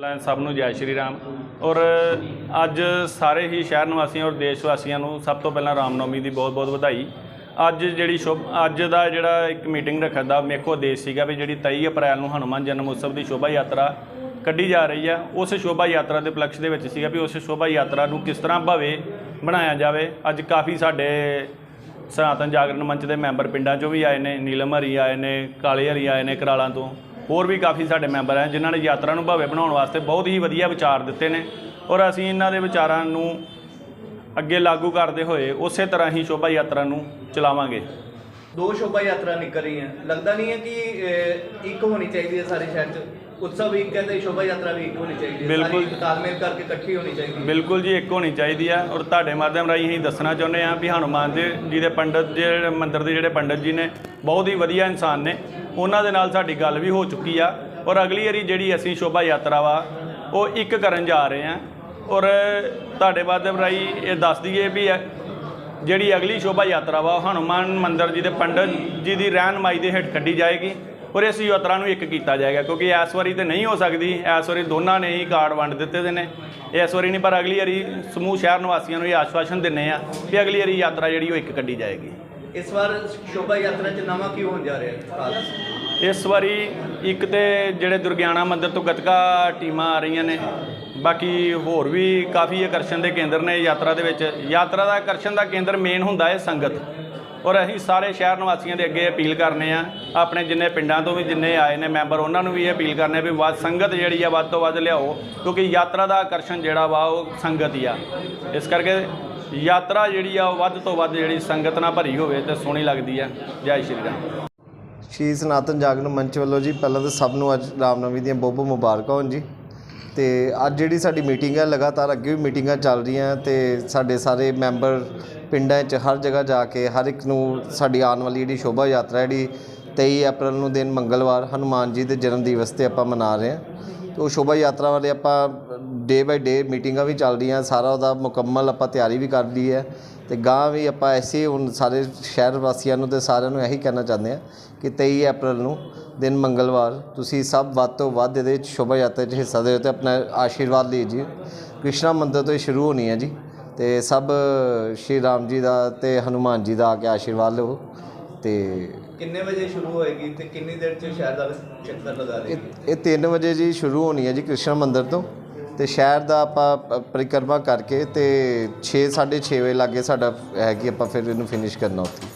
ਪਹਿਲਾਂ ਸਭ ਨੂੰ ਜੈ ਸ਼੍ਰੀ ਰਾਮ। ਔਰ ਅੱਜ ਸਾਰੇ ਹੀ ਸ਼ਹਿਰ ਨਿਵਾਸੀਆਂ ਔਰ ਦੇਸ਼ ਵਾਸੀਆਂ ਨੂੰ ਸਭ ਤੋਂ ਪਹਿਲਾਂ ਰਾਮਨੌਮੀ ਦੀ ਬਹੁਤ ਬਹੁਤ ਵਧਾਈ। ਅੱਜ ਜਿਹੜੀ ਸ਼ੁਭ ਅੱਜ ਦਾ ਜਿਹੜਾ ਇੱਕ ਮੀਟਿੰਗ ਰੱਖਣ ਦਾ ਮੇਖੋ ਦੇਸ਼ ਸੀਗਾ ਵੀ ਜਿਹੜੀ 23 ਅਪ੍ਰੈਲ ਨੂੰ ਹਨੂੰਮਾਨ ਜਨਮ ਉਤਸਵ ਦੀ ਸ਼ੋਭਾ ਯਾਤਰਾ ਕੱਢੀ ਜਾ ਰਹੀ ਆ, ਉਸ ਸ਼ੋਭਾ ਯਾਤਰਾ ਦੇ ਉਪਲਕਸ਼ ਦੇ ਵਿੱਚ ਸੀਗਾ ਵੀ ਉਸ ਸ਼ੋਭਾ ਯਾਤਰਾ ਨੂੰ ਕਿਸ ਤਰ੍ਹਾਂ ਭਵੇ ਬਣਾਇਆ ਜਾਵੇ। ਅੱਜ ਕਾਫੀ ਸਾਡੇ ਸਨਾਤਨ ਜਾਗਰਣ ਮੰਚ ਦੇ ਮੈਂਬਰ ਪਿੰਡਾਂ 'ਚੋਂ ਵੀ ਆਏ ਨੇ, ਨੀਲਮ ਹਰੀ ਆਏ ਨੇ, ਕਾਲੇ ਹਰੀ ਆਏ ਨੇ, ਕਰਾਲਾਂ ਤੋਂ। ਹੋਰ ਵੀ ਕਾਫੀ ਸਾਡੇ ਮੈਂਬਰ ਆ ਜਿਨ੍ਹਾਂ ਨੇ ਯਾਤਰਾ ਨੂੰ ਭव्य ਬਣਾਉਣ ਵਾਸਤੇ ਬਹੁਤ ਹੀ ਵਧੀਆ ਵਿਚਾਰ ਦਿੱਤੇ ਨੇ। ਔਰ ਅਸੀਂ ਇਹਨਾਂ ਦੇ ਵਿਚਾਰਾਂ ਨੂੰ ਅੱਗੇ ਲਾਗੂ ਕਰਦੇ ਹੋਏ ਉਸੇ ਤਰ੍ਹਾਂ ਹੀ ਸ਼ੋਭਾ ਯਾਤਰਾ ਨੂੰ ਚਲਾਵਾਂਗੇ। ਦੋ ਸ਼ੋਭਾ ਯਾਤਰਾ ਨਿਕਲ ਰਹੀਆਂ। ਲੱਗਦਾ ਨਹੀਂ ਹੈ ਕਿ ਅਹ, ਇੱਕ ਹੋਣੀ ਚਾਹੀਦੀ ਹੈ ਸਾਰੇ ਸ਼ਹਿਰ 'ਚ। ਉਤਸਵ ਇੱਕ ਹੈ ਤੇ ਸ਼ੋਭਾ ਯਾਤਰਾ ਵੀ ਇੱਕ ਹੋਣੀ ਚਾਹੀਦੀ ਹੈ। ਬਿਲਕੁਲ। ਸਾਰੀ ਤਾਲਮੇਲ ਕਰਕੇ ਇਕੱਠੀ ਹੋਣੀ ਚਾਹੀਦੀ ਹੈ। ਬਿਲਕੁਲ ਜੀ ਇੱਕ ਹੋਣੀ ਚਾਹੀਦੀ ਆ। ਔਰ ਤੁਹਾਡੇ ਮਾਧਿਅਮ ਰਾਹੀਂ ਅਸੀਂ ਦੱਸਣਾ ਚਾਹੁੰਦੇ ਆ ਵੀ ਹਨੂੰਮਾਨ ਦੇ ਜੀ ਦੇ ਪੰਡਤ ਜਿਹੜੇ ਮੰਦਿਰ ਦੇ ਜਿਹੜੇ ਪੰਡਤ ਜੀ ਨੇ ਬਹੁਤ ਹੀ ਵਧੀਆ ਇਨਸਾਨ ਨੇ। ਉਹਨਾਂ ਦੇ ਨਾਲ ਸਾਡੀ ਗੱਲ ਵੀ ਹੋ ਚੁੱਕੀ ਆ ਔਰ ਅਗਲੀ ਵਾਰੀ ਜਿਹੜੀ ਅਸੀਂ ਸ਼ੋਭਾ ਯਾਤਰਾ ਵਾ, ਉਹ ਇੱਕ ਕਰਨ ਜਾ ਰਹੇ ਆ ਔਰ ਤੁਹਾਡੇ ਮਾਧਿਅਮ ਰਾਹੀਂ ਇਹ ਦੱਸ ਦਈਏ ਵੀ ਇਹ ਜਿਹੜੀ ਅਗਲੀ ਸ਼ੋਭਾ ਯਾਤਰਾ ਵਾ, ਉਹ ਹਨੂੰਮਾਨ ਮੰਦਿਰ ਜੀ ਦੇ ਪੰਡਤ ਜੀ ਦੀ ਰਹਿਨਮਾਈ ਦੇ ਹੇਠ ਕੱਢੀ ਜਾਏਗੀ ਔਰ ਇਸ ਯਾਤਰਾ ਨੂੰ ਇੱਕ ਕੀਤਾ ਜਾਏਗਾ, ਕਿਉਂਕਿ ਇਸ ਵਾਰੀ ਤੇ ਨਹੀਂ ਹੋ ਸਕਦੀ। ਇਸ ਵਾਰੀ ਦੋਨਾਂ ਨੇ ਹੀ ਕਾਰਡ ਵੰਡ ਦਿੱਤੇ ਦੇ ਨੇ। ਇਸ ਵਾਰੀ ਨਹੀਂ, ਪਰ ਅਗਲੀ ਵਾਰੀ ਸਮੂਹ ਸ਼ਹਿਰ ਨਿਵਾਸੀਆਂ ਨੂੰ ਇਹ ਆਸ਼ਵਾਸਨ ਦਿੰਨੇ ਆ ਕਿ ਅਗਲੀ ਵਾਰੀ ਯਾਤਰਾ ਜਿਹੜੀ, ਉਹ ਇੱਕ ਕੱਢੀ ਜਾਏਗੀ। ਇਸ ਵਾਰ ਸ਼ੋਭਾ ਯਾਤਰਾ 'ਚ ਨਵਾਂ ਕੀ ਹੋਣ ਜਾ ਰਿਹਾ ਖਾਸ? ਇਸ ਵਾਰੀ ਇੱਕ ਤੇ ਜਿਹੜੇ ਦੁਰਗਿਆਣਾ ਮੰਦਿਰ ਤੋਂ ਗਤਕਾ ਟੀਮਾਂ ਆ ਰਹੀਆਂ ਨੇ, ਬਾਕੀ ਹੋਰ ਵੀ ਕਾਫੀ ਆਕਰਸ਼ਣ ਦੇ ਕੇਂਦਰ ਨੇ ਯਾਤਰਾ ਦੇ ਵਿੱਚ। ਯਾਤਰਾ ਦਾ ਆਕਰਸ਼ਣ ਦਾ ਕੇਂਦਰ ਮੇਨ ਹੁੰਦਾ ਹੈ ਸੰਗਤ। ਔਰ ਅਸੀਂ ਸਾਰੇ ਸ਼ਹਿਰ ਨਿਵਾਸੀਆਂ ਦੇ ਅੱਗੇ ਅਪੀਲ ਕਰਨੇ ਆ, ਆਪਣੇ ਜਿੰਨੇ ਪਿੰਡਾਂ ਤੋਂ ਵੀ ਜਿੰਨੇ ਆਏ ਨੇ ਮੈਂਬਰ, ਉਹਨਾਂ ਨੂੰ ਵੀ ਅਪੀਲ ਕਰਨੇ ਵੀ ਵੱਧ ਸੰਗਤ ਜਿਹੜੀ ਆ ਵੱਧ ਤੋਂ ਵੱਧ ਲਿਆਓ, ਕਿਉਂਕਿ ਯਾਤਰਾ ਦਾ ਆਕਰਸ਼ਣ ਜਿਹੜਾ ਵਾ ਉਹ ਸੰਗਤ ਹੀ ਆ। ਇਸ ਕਰਕੇ ਯਾਤਰਾ ਜਿਹੜੀ ਆ ਉਹ ਵੱਧ ਤੋਂ ਵੱਧ ਜਿਹੜੀ ਸੰਗਤ ਨਾਲ ਭਰੀ ਹੋਵੇ ਤੇ ਸੋਹਣੀ ਲੱਗਦੀ ਆ। ਜੈ ਸ਼੍ਰੀ ਰਾਮ। ਸ਼੍ਰੀ ਸਨਾਤਨ ਜਾਗਰਣ ਮੰਚ ਵੱਲੋਂ ਜੀ, ਪਹਿਲਾਂ ਤਾਂ ਸਭ ਨੂੰ ਅੱਜ ਰਾਮਨਵਮੀ ਦੀਆਂ ਬਹੁਤ ਬਹੁਤ ਮੁਬਾਰਕਾਂ ਹੋਣ ਜੀ। ਤੇ ਅੱਜ ਜਿਹੜੀ ਸਾਡੀ ਮੀਟਿੰਗ ਹੈ ਲਗਾਤਾਰ ਅੱਗੇ ਵੀ ਮੀਟਿੰਗਾਂ ਚੱਲ ਰਹੀਆਂ ਤੇ ਸਾਡੇ ਸਾਰੇ ਮੈਂਬਰ ਪਿੰਡਾਂ 'ਚ ਹਰ ਜਗ੍ਹਾ ਜਾ ਕੇ ਹਰ ਇੱਕ ਨੂੰ ਸਾਡੀ ਆਉਣ ਵਾਲੀ ਜਿਹੜੀ ਸ਼ੋਭਾ ਯਾਤਰਾ ਜਿਹੜੀ 23 ਅਪ੍ਰੈਲ ਨੂੰ ਦਿਨ ਮੰਗਲਵਾਰ ਹਨੂਮਾਨ ਜੀ ਦੇ ਜਨਮ ਦਿਵਸ ਤੇ ਆਪਾਂ ਮਨਾ ਰਹੇ ਹਾਂ। ਤੇ ਉਹ ਸ਼ੋਭਾ ਯਾਤਰਾ ਵਾਲੇ ਆਪਾਂ ਡੇ ਬਾਈ ਡੇ ਮੀਟਿੰਗਾਂ ਵੀ ਚੱਲ ਰਹੀਆਂ ਸਾਰਾ ਉਹਦਾ ਮੁਕੰਮਲ ਆਪਾਂ ਤਿਆਰੀ ਵੀ ਕਰ ਲਈ ਹੈ ਤੇ ਗਾਂ ਵੀ ਆਪਾਂ ਐਸੇ ਹੁਣ ਸਾਰੇ ਸ਼ਹਿਰ ਵਾਸੀਆਂ ਨੂੰ ਤੇ ਸਾਰਿਆਂ ਨੂੰ ਇਹੀ ਕਹਿਣਾ ਚਾਹੁੰਦੇ ਆ ਕਿ 23 ਅਪ੍ਰੈਲ ਨੂੰ ਦਿਨ ਮੰਗਲਵਾਰ, ਤੁਸੀਂ ਸਭ ਵੱਧ ਤੋਂ ਵੱਧ ਇਹਦੇ ਵਿੱਚ ਸ਼ੋਭਾ ਯਾਤਰਾ 'ਚ ਹਿੱਸਾ ਦਿਓ ਤੇ ਆਪਣਾ ਆਸ਼ੀਰਵਾਦ ਲਈ ਜੀ। ਕ੍ਰਿਸ਼ਨਾ ਮੰਦਿਰ ਤੋਂ ਇਹ ਸ਼ੁਰੂ ਹੋਣੀ ਹੈ ਜੀ ਤੇ ਸਭ ਸ਼੍ਰੀ ਰਾਮ ਜੀ ਦਾ ਤੇ ਹਨੂਮਾਨ ਜੀ ਦਾ ਆ ਕੇ ਆਸ਼ੀਰਵਾਦ ਲਵੋ। ਤੇ ਕਿੰਨੇ ਵਜੇ ਸ਼ੁਰੂ ਹੋਏਗੀ ਤੇ ਕਿੰਨੀ ਦੇਰ 'ਚ ਸ਼ਹਿਰ ਦਾ ਚੱਕਰ ਲਗਾ ਇਹ ਦੇਗੀ? ਇਹ 3 ਵਜੇ ਜੀ ਸ਼ੁਰੂ ਹੋਣੀ ਹੈ ਜੀ ਕ੍ਰਿਸ਼ਨ ਮੰਦਿਰ ਤੋਂ ਤੇ ਸ਼ਹਿਰ ਦਾ ਆਪਾਂ ਪਰਿਕਰਮਾ ਕਰਕੇ ਤੇ 6 6:30 ਵਜੇ ਲਾਗੇ ਸਾਡਾ ਹੈ ਕਿ ਆਪਾਂ ਫਿਰ ਇਹਨੂੰ ਫਿਨਿਸ਼ ਕਰਨਾ ਉੱਥੇ।